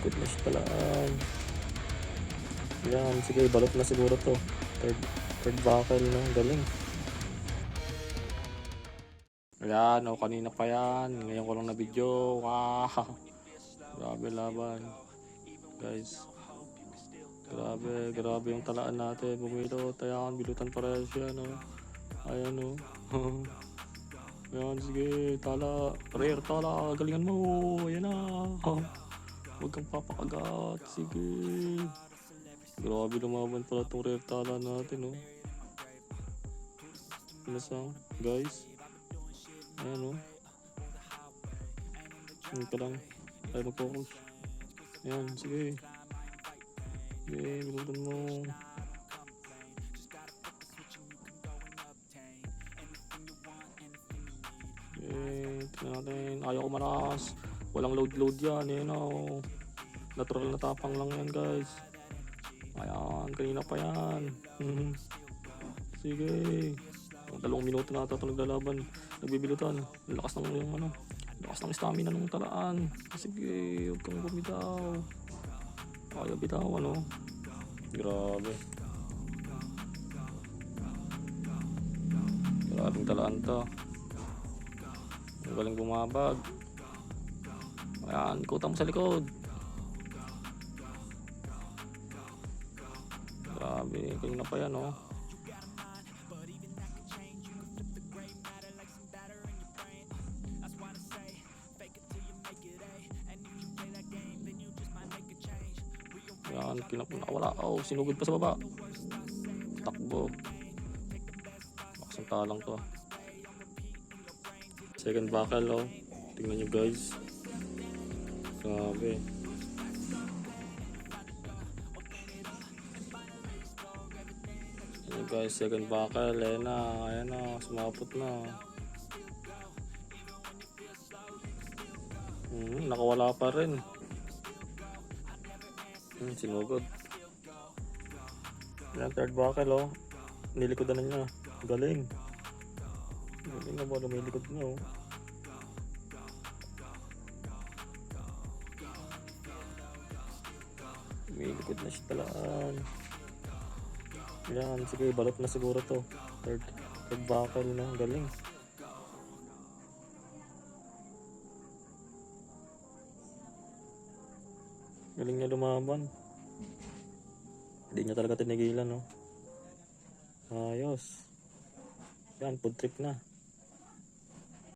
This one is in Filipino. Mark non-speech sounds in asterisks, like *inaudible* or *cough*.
Ikot na siya talaan. Yan, sige, balot na siguro to. Third, third buckle, no? Galing. Ayan, o kanina pa yan. Ngayon ko lang na video. Wow! Grabe laban. Guys. Grabe, grabe yung talaan natin. Bumilot. Ayan, bilutan pa rin siya, no? Ayan, no? *laughs* Ayan, sige. Tala. Rare, tala. Galingan mo. Ayan na. Huwag kang papakagat. Sige. Grabe lumaban pala itong rare tala natin, no? Pinasang, guys. Ayan, oh. Ayan ka lang. Tayo mag-focus. Ayan, sige. Sige, bilutan mo. Okay, tingnan natin. Ayaw ko maras. Walang load-load yan. Ayan, oh. Natural na tapang lang yan, guys. Ayan, kanina pa yan. Mhm. Sige. Dalawang minuto na ata ito naglalaban. Nagbibilutan. Lakas ng yung ano. Lakas ng stamina ng talaan. Sige, huwag kang bumitaw. Ayaw bitaw, ano. Grabe. Grabing talaan to. Ang galing bumabag. Ayan, kuta mo sa likod. Grabe, kanina pa yan, oh. Yan, kinap nakawala. Oh, sinugod pa sa baba. Takbo. Lakas ang talang to. Second buckle, oh. Tingnan nyo guys. Grabe. Ayan guys, second buckle. Ayan na. Ayan na. Sumapot na. Hmm, nakawala pa rin. Hmm, sinugod. Yan, third buckle, oh. Nilikodan na niya. Galing. Galing na ba, lumilikod na, oh. Lumilikod na siya talaan. Yan, sige, balot na siguro to. Third, third buckle na, galing. Galing niya lumaban. Hindi niya talaga tinigilan, no? Ayos. Yan, food trip na.